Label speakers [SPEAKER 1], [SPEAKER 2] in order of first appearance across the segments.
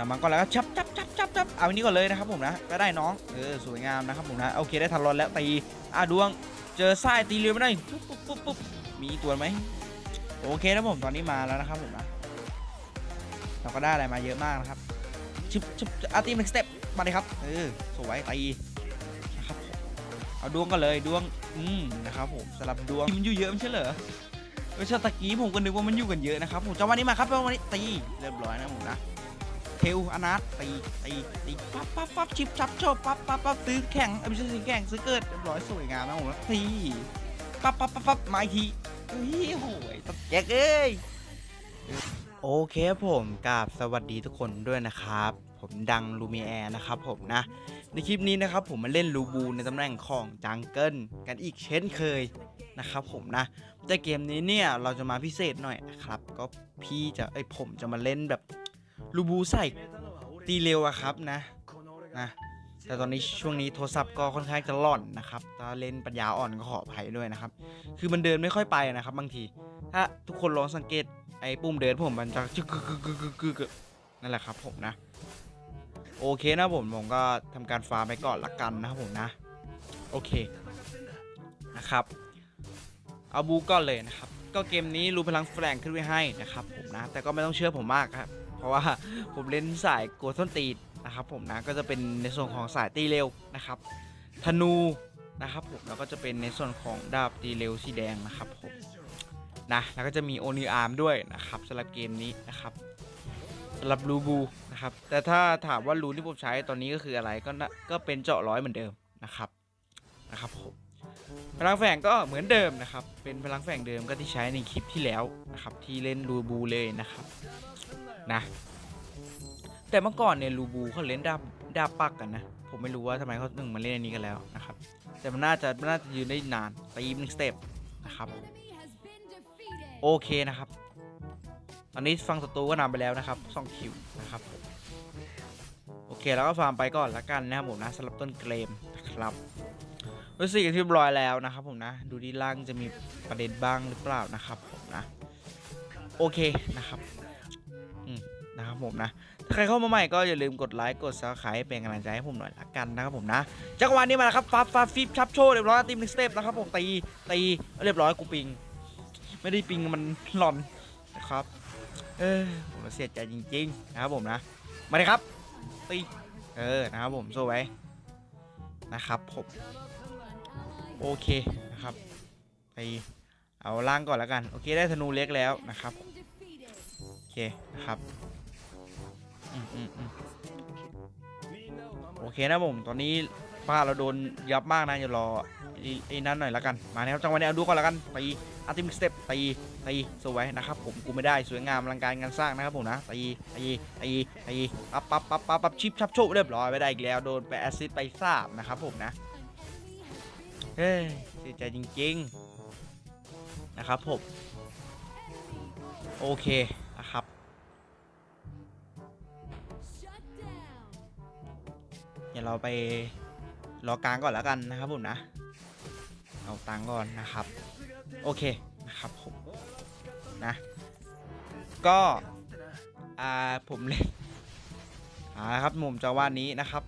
[SPEAKER 1] นะมันก็แล้วก็ชับชับชับชับชับเอาอันนี้ก่อนเลยนะครับผมนะก็ได้น้องเออสวยงามนะครับผมนะโอเคได้ทันรอนแล้วตีอะดวงเจอไส้ตีเรือไม่ได้ปุ๊บปุ๊บปุ๊บปุ๊บมีตัวไหมโอเคนะผมตอนนี้มาแล้วนะครับผมนะเราก็ได้อะไรมาเยอะมากนะครับชิบชิบอาร์ตีหนึ่งสเต็ปมาเลยครับเออสวยตีนะครับเอาดวงกันเลยดวงอืมนะครับผมสลับดวงมันอยู่เยอะไม่ใช่เหรอเออชาตะกี้ผมก็นึกว่ามันอยู่กันเยอะนะครับผมจังหวะนี้มาครับจังหวะนี้ตีเรียบร้อยนะผมนะ เทลอนาตตีตีตีปั๊บปั๊บปั๊บชิบชับโชบปั๊บปั๊บปั๊บซื้อแข่งอ้ยไม่ใช่ซื้อแข่งซื้อเกิดเรียบร้อยสวยงามนะผมนะตีปั๊บปั๊บปั๊บปั๊บมาทีเฮ้ยโหยตะแยกเอ้ยโอเคผมกับสวัสดีทุกคนด้วยนะครับ ผมดังลูมิแอร์นะครับผมนะ ในคลิปนี้นะครับผมมาเล่นลูบูในตำแหน่งของจังเกิลกันอีกเช่นเคยนะครับผมนะแต่เกมนี้เนี่ยเราจะมาพิเศษหน่อยนะครับ ก็พี่จะไอผมจะมาเล่นแบบ ลูบูใส่ตีเร็วอะครับนะนะ แต่ตอนนี้ช่วงนี้โทรศัพท์ก็ค่อนข้างจะหล่อนนะครับถ้าเล่นปัญญาอ่อนก็ขออภัยด้วยนะครับ คือมันเดินไม่ค่อยไปนะครับ บางที ถ้าทุกคนลองสังเกตไอ้ปุ่มเดินผมมันจะกึกกึกกึกกึกนั่นแหละครับผมนะ โอเคนะผมผมก็ทำการฟาร์มไปก่อนละกันนะครับผมนะ โอเคนะครับเอาบูก่อนเลยนะครับ ก็เกมนี้รูพลังแฝงขึ้นไว้ให้นะครับผมนะ แต่ก็ไม่ต้องเชื่อผมมากครับ เพราะว่าผมเล่นสายโกดส้นตีนนะครับผมนะก็จะเป็นในส่วนของสายตีเร็วนะครับธนูนะครับผมแล้วก็จะเป็นในส่วนของดาบตีเร็วสีแดงนะครับผมนะแล้วก็จะมีโอนิอาร์มด้วยนะครับสำหรับเกมนี้นะครับสำหรับรูบูนะครับแต่ถ้าถามว่ารูที่ผมใช้ตอนนี้ก็คืออะไรก็น่าก็เป็นเจาะร้อยเหมือนเดิมนะครับนะครับผมพลังแฝงก็เหมือนเดิมนะครับ เป็นพลังแฝงเดิมก็ที่ใช้ในคลิปที่แล้วนะครับ ที่เล่นรูบูเลยนะครับ นะ แต่เมื่อก่อนเนี่ยลูบูเขาเล่นดาบดาบปักกันนะ ผมไม่รู้ว่าทำไมเขาถึงมาเล่นอันนี้กันแล้วนะครับ แต่มันน่าจะมันน่าจะยืนได้นานตีหนึ่งสเต็ปนะครับ โอเคนะครับ ตอนนี้ฟังศัตรูก็นำไปแล้วนะครับสองคิวนะครับโอเคแล้วก็ฟาร์มไปก่อนละกันนะครับผมนะสำหรับต้นเกรมนะครับรู้สึกที่เรียบร้อยแล้วนะครับผมนะ ดูดีล่างจะมีประเด็นบ้างหรือเปล่านะครับผมนะ โอเคนะครับ นะครับผมนะ ถ้าใครเข้ามาใหม่ก็อย่าลืมกดไลค์กดซับสไครป์เป็นกำลังใจให้ผมหน่อยละกันนะครับผมนะจังหวะนี้มาแล้วครับฟ้าฟ้าฟิปชับโชว์เรียบร้อยตีมหนึ่งสเต็ปนะครับผมตีตีเรียบร้อยกูปิง ไม่ได้ปิงมันหลอนนะครับ เออผมเสียใจจริงๆนะครับผมนะมาเลยครับตีเออนะครับผมโซไว้นะครับผมโอเคนะครับตีเอาล่างก่อนแล้วกัน โอเคได้ธนูเล็กแล้วนะครับ เคนะครับอืมอืมอืมโอเคนะผมตอนนี้ป้าเราโดนยับมากนะอย่ารอไอ้ไอ้นั้นหน่อยละกัน มานะครับจังหวะนี้เอาดูก่อนละกันตีอาร์ติมิกสเต็ปตีตีสวยนะครับผมกูไม่ได้สวยงามอลังการงานสร้างนะครับผมนะตีตีตีตีปั๊บปั๊บปั๊บปั๊บปั๊บชิปชับโชคเรียบร้อยไปได้อีกแล้วโดนไปแอซซิดไปทราบนะครับผมนะเฮ้ยเสียใจจริง ๆ นะครับผม โอเค ดี๋ยวเราไปรอกลางก่อนแล้วกันนะครับผมนะ เอาตังก่อนนะครับ โอเคนะครับผมนะ ก็อ่าผมเล่นอ่าครับผมจะว่านี้นะครับ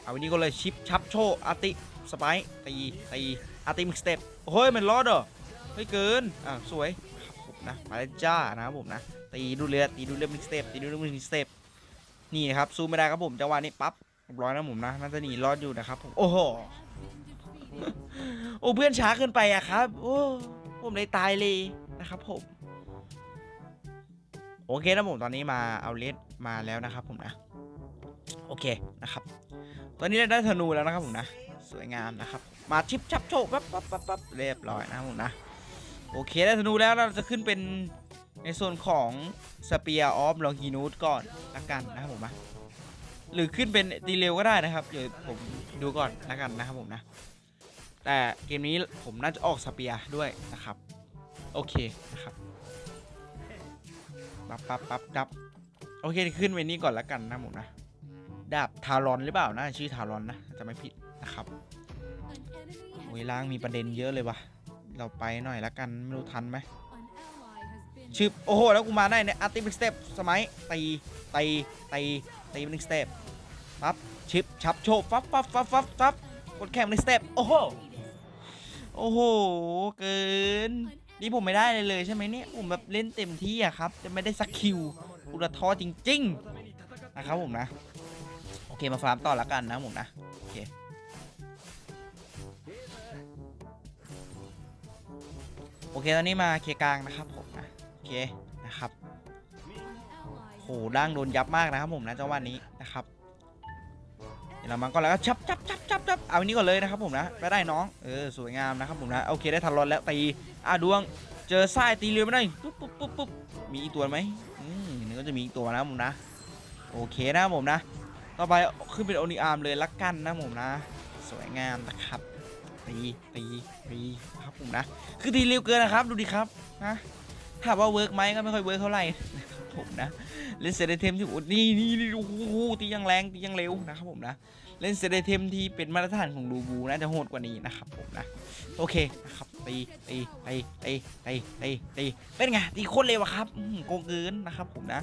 [SPEAKER 1] เอาวันนี้ก็เลยชิปชับโชว์อาร์ติสไปตีตีอาร์ติมิกสเต็ปโอ้ยมันรอดเหรอเฮ้ยเกินอ่าสวยผมนะมาแล้วจ้านะครับผมนะตีดูเรือตีดูเรือมิกสเต็ปตีดูเรือมิกสเต็ปนี่นะครับสู้ไม่ได้ครับผมจังหวะนี้ปั๊บ เรียบร้อยนะผมนะน่าจะหนีรอดอยู่นะครับผมโอ้โหโอ้เพื่อนช้าเกินไปอะครับ โอ้ผมเลยตายเลยนะครับผม โอเคนะผมตอนนี้มาเอาเลสมาแล้วนะครับ ผมนะ โอเคนะครับ ตอนนี้ได้ธนูแล้วนะครับผมนะ สวยงามนะครับ มาชิปชับโชว์ปั๊บปั๊บปั๊บปั๊บเรียบร้อยนะผมนะโอเคได้ธนูแล้วเราจะขึ้นเป็นในส่วนของสเปียร์ออฟลองฮีนูดก่อนละกันนะครับผมนะ หรือขึ้นเป็นตีเร็วก็ได้นะครับ เดี๋ยวผมดูก่อนแล้วกันนะครับผมนะ แต่เกมนี้ผมน่าจะออกสเปียด้วยนะครับ โอเคนะครับปั๊บปั๊บปั๊บดับ โอเคขึ้นไปนี้ก่อนแล้วกันนะผมนะ ดาบทารอนหรือเปล่านะชื่อทารอนนะจะไม่ผิดนะครับโอ้ยล่างมีประเด็นเยอะเลยวะเราไปหน่อยแล้วกันไม่รู้ทันไหม ชึบโอ้โห แล้วกูมาได้เนี่ยอาร์ติมิกสเต็ปสมัยตีตีตีตีหนึ่งสเต็ปปั๊บชิปชับโชว์ฟับฟับฟับฟับฟับกดแข่งหนึ่งสเต็ปโอ้โหโอ้โหเกินนี่ผมไม่ได้เลยเลยใช่ไหมเนี่ยผมแบบเล่นเต็มที่อะครับ จะไม่ได้สักคิวอุระท้อจริงๆนะครับผมนะ โอเคมาฟาร์มต่อละกันนะผมนะโอเคโอเคตอนนี้มาเคียร์กลางนะครับผมนะ เคนะครับโหด่างโดนยับมากนะครับผมนะจังหวะนี้นะครับเดี๋ยวเรามันก็แล้วก็ชับชับชับชับชับเอาอันนี้ก่อนเลยนะครับผมนะไปได้น้องเออสวยงามนะครับผมนะโอเคได้ทันรอนแล้วตีอะดวงเจอทรายตีเรือไม่ได้ปุ๊บปุ๊บปุ๊บปุ๊บมีอีกตัวไหมอืมนี่ก็จะมีอีกตัวนะผมนะโอเคนะผมนะ ต่อไปขึ้นเป็นโอนิอาร์มเลยละกันนะผมนะ สวยงามนะครับตีตีตีครับผมนะ คือตีเร็วเกินนะครับ ดูดิครับนะ ถามว่าเวิร์กไหมก็ไม่ค่อยเวิร์กเท่าไหร่นะครับผมนะเล่นเซเดเทมที่โอ้นี่นี่นี่โอ้โหตียังแรงตียังเร็วนะครับผมนะเล่นเซเดเทมที่เป็นมาตรฐานของดูบูน่าจะโหดกว่านี้นะครับผมนะโอเคนะครับตีตีตีตีตีตีตีเป็นไงตีโคตรเร็วอะครับโกงเกินนะครับผมนะ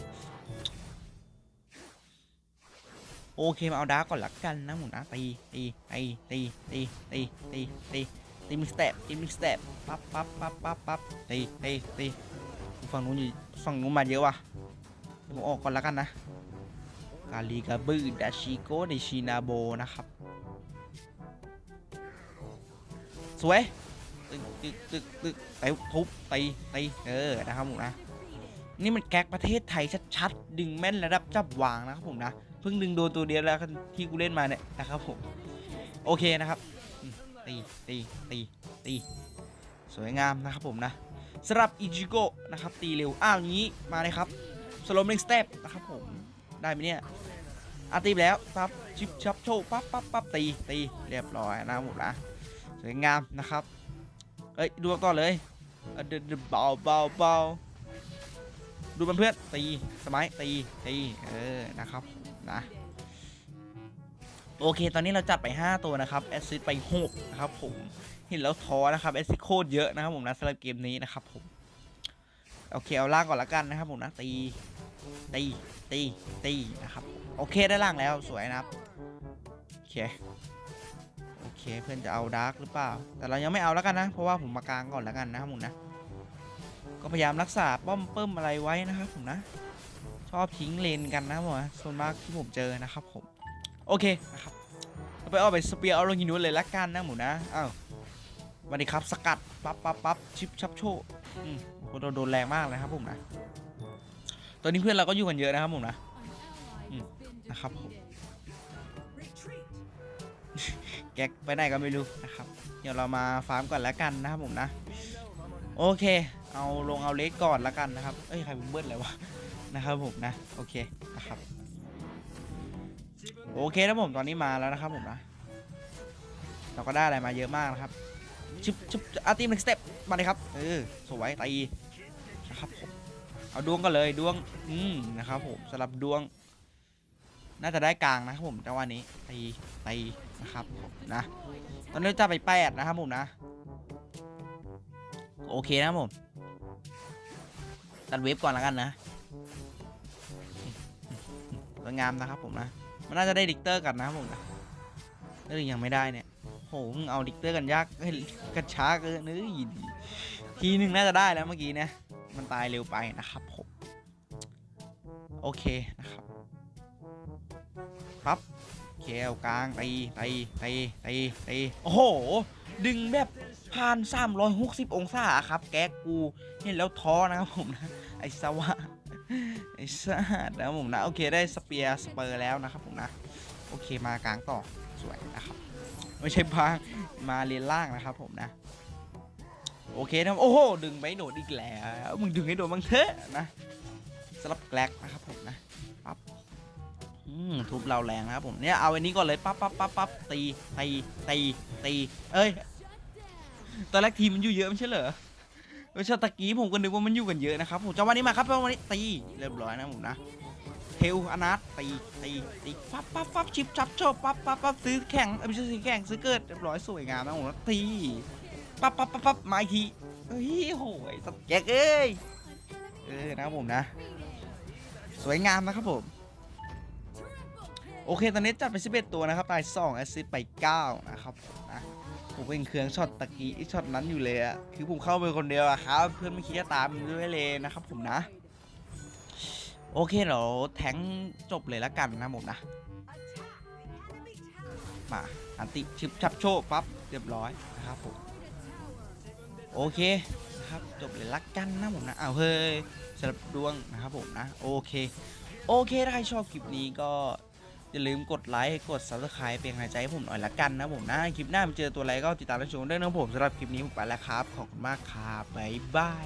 [SPEAKER 1] โอเคมาเอาดาร์กก่อนละกันนะหมูนะตีตีตีตีตีตีตีตีตีมิสเตปตีมิสเตปปั๊บปั๊บปั๊บปั๊บปั๊บตีตีตี ฝั่งนู้นอยู่ฝั่งนู้นมาเยอะว่ะผมออกก่อนละกันนะกาลีกาบือดาชิโกเดชินาโบนะครับ สวยตึกตึกตึกตึกไปทุบตีตีเออนะครับผมนะ นี่มันแก๊กประเทศไทยชัดๆ ดึงแม่นระดับจับวางนะครับผมนะ เพิ่งดึงโดนตัวเดียวแล้วที่กูเล่นมาเนี่ยนะครับผม โอเคนะครับตีตีตีตีสวยงามนะครับผมนะ สำหรับอิจิโกะนะครับตีเร็ว อ้าวอย่างนี้มาเลยครับสโลมเล็งสเต็ปนะครับผมได้ไหมเนี่ยอาตีแล้วปั๊บชิปชับโชว์ปั๊บปั๊บปั๊บตีตีเรียบร้อยนะครับผมนะสวยงามนะครับเอ้ยดูต่อเลยเออเดเดเบาเบาเบาดูมันเพื่อนตีสมัยตีตีเออนะครับนะ โอเค ตอนนี้เราจัดไป 5 ตัวนะครับแอสซิดไป6นะครับผมเห็นแล้วท้อนะครับแอสซิดโคตรเยอะนะครับผมนะสำหรับเกมนี้นะครับผมโอเคเอาล่างก่อนละกันนะครับผมนะตีตีตีตีนะครับโอเคได้ล่างแล้วสวยนะครับโอเคโอเคเพื่อนจะเอาดาร์กหรือเปล่า แต่เรายังไม่เอาแล้วกันนะ เพราะว่าผมมากลางก่อนแล้วกันนะครับผมนะ ก็พยายามรักษาป้อมเปิ้มอะไรไว้นะครับผมนะ ชอบทิ้งเลนกันนะผมส่วนมากที่ผมเจอนะครับผม โอเคนะครับไปเอาไปสเปียร์เอาลงยินุนเลยละกันนะหมูนะอ้าวสวัสดีครับสกัดปั๊บปั๊บปั๊บชิปชับโชว์อืมโอ้โหโดนโดนแรงมากเลยครับผมนะตอนนี้เพื่อนเราก็อยู่กันเยอะนะครับผมนะอืมนะครับผมแก๊กไปไหนก็ไม่รู้นะครับเดี๋ยวเรามาฟาร์มก่อนแล้วกันนะครับผมนะโอเค เอาลงเอาเลสก่อนและกันนะครับเอ้ยใครเป็นเบิ้ลเลยวะนะครับผมนะโอเคนะครับ โอเคนะผมตอนนี้มาแล้วนะครับผมนะ เราก็ได้อะไรมาเยอะมากนะครับชิบชิบอาร์ตีมหนึ่งสเต็ปมาเลยครับเออสวยตีนะครับผมเอาดวงก็เลยดวงอืมนะครับผมสำหรับดวง น่าจะได้กลางนะครับผมจังหวะนี้ตีตีนะครับผมนะ ตอนนี้จะไปแปดนะครับผมนะ โอเคนะครับผมตัดเวฟก่อนแล้วกันนะสวยงามนะครับผมนะ มันน่าจะได้ดิกเตอร์กันนะครับผมนะเออยังไม่ได้เนี่ยโหมึงเอาดิกเตอร์กันยากกันช้าเกินเอ้ยทีหนึ่งน่าจะได้แล้วเมื่อกี้เนี่ยมันตายเร็วไปนะครับผมโอเคนะครับปั๊บเคลกลางตีตีตีตีตีโอ้โห ดึงแบบผ่าน 360 องศาครับ แก๊กกูเห็นแล้วท้อนะครับผมนะ ไอ้สวะ ไอ้สัสนะผมนะ โอเคได้สเปียร์สเปอร์แล้วนะครับผมนะ โอเคมากลางต่อสวยนะครับ ไม่ใช่บางมาเลนล่างนะครับผมนะ โอเคนะโอ้โห ดึงไปโดดอีกแล้ว มึงดึงให้โดดบ้างเถอะนะสลับแกลกนะครับผมนะปั๊บอืมทุบเราแรงนะครับผมเนี่ยเอาอันนี้ก่อนเลยปั๊บปั๊บปั๊บปั๊บตีตีตีตีเอ้ยตอนแรกทีมมันอยู่เยอะไม่ใช่เหรอ เออชาตะกี้ผมก็นึกว่ามันอยู่กันเยอะนะครับผมจังหวะนี้มาครับจังหวะนี้ตีเรียบร้อยนะผมนะเทลอนาตตีตีตีปั๊บปั๊บปั๊บชิปชับโชบปั๊บปั๊บปั๊บซื้อแข่งเอ้ยไม่ใช่ซื้อแข่งซื้อเกิดเรียบร้อยสวยงามนะผมนะตีปั๊บปั๊บปั๊บปั๊บมาอีกทีเฮ้ยโหยสัตว์แกกเอ้ยเออนะครับผมนะ สวยงามนะครับผมโอเค ตอนนี้จัดไป 11 ตัวนะครับตาย2แอสซิสไป 9 นะครับผมนะ ผมเป็นเครื่องช็อตตะกี้ช็อตนั้นอยู่เลยอะคือผมเข้าไปคนเดียวอะครับ เพื่อนไม่คิดจะตามด้วยเลยนะครับ ผมนะ โอเคเดี๋ยวแทงจบเลยละกันนะผมนะ มาอันติชิบชับโชว์ปั๊บเรียบร้อยนะครับผมโอเคนะครับจบเลยละกันนะผมนะเอาเฮ้ยสำหรับดวงนะครับผมนะโอเค โอเคถ้าใครชอบคลิปนี้ก็ อย่าลืมกดไลค์กด subscribe เป็นกำลังใจให้ผมหน่อยละกันนะผมนะ คลิปหน้ามาเจอตัวอะไรก็ติดตามรับชมได้นะผมสำหรับคลิปนี้ผมไปแล้วครับ ขอบคุณมากครับบ๊ายบาย